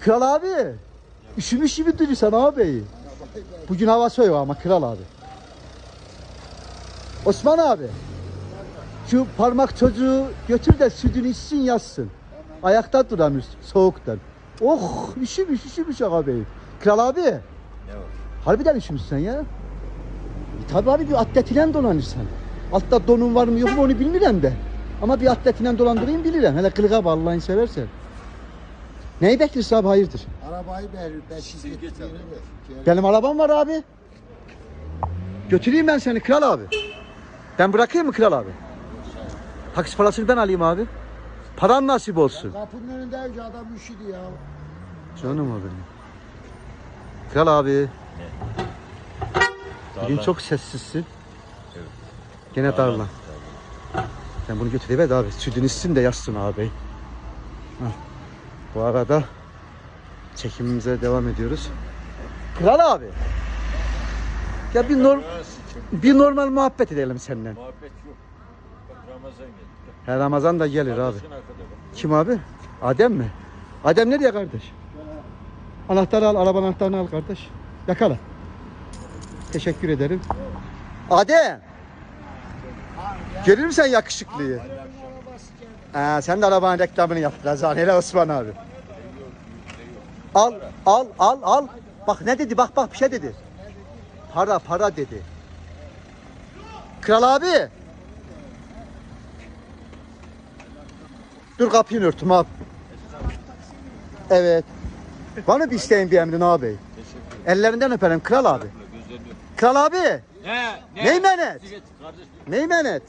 Kral abi. Üşümüş gibi duruyorsun abi. Bugün hava soğuk ama kral abi. Osman abi. Şu parmak çocuğu götür de sütünü içsin yatsın. Ayakta duramıyor soğuktan. Oh üşümüş üşümüş abi. Kral abi. Ne var? Harbiden üşümüşsün ya. E, tabi abi bir atletiyle dolanırsan. Altta donun var mı yok mu onu bilmirem de. Ama bir atletiyle dolandırayım bilirim. Hele kılığa bağlı Allah'ını seversen. Neyi bekliyorsun abi hayırdır? Arabayı ver, ver. Benim arabam var abi. Götüreyim ben seni kral abi. Ben bırakayım mı kral abi? Taksi parasını ben alayım abi. Paran nasip olsun. Kapının önünde önce adam üşüdü ya. Canım o benim. Kral abi. Bugün Darlan. çok sessizsin. Evet. Gene Darlan. darlan. Ben bunu götüreyim abi. Sütünü içsin de yatsın abi. Hah. Bu arada çekimimize devam ediyoruz. Kral abi. Ya bir, sıçın. bir normal muhabbet edelim seninle. Muhabbet yok. Bak Ramazan geldi. Her Ramazan da gelir abi. Kardeşin arkada bak. Kim abi? Adem mi? Adem nereye kardeş? Anahtarı al, araba anahtarını al kardeş. Yakala. Teşekkür ederim. Adem! Görür müsün yakışıklıyı? Aa, sen de arabanın reklamını yap ha. Hele Osman abi. Al, al, al, al. Bak ne dedi? Bak bak bir şey dedi. Para, para dedi. Kral abi. Dur kapıyı örtüm abi. Evet. Var mı bir isteğin bir emrin abi? Ellerinden öperim kral abi. Kral abi. Ne? Ne? Ney menet?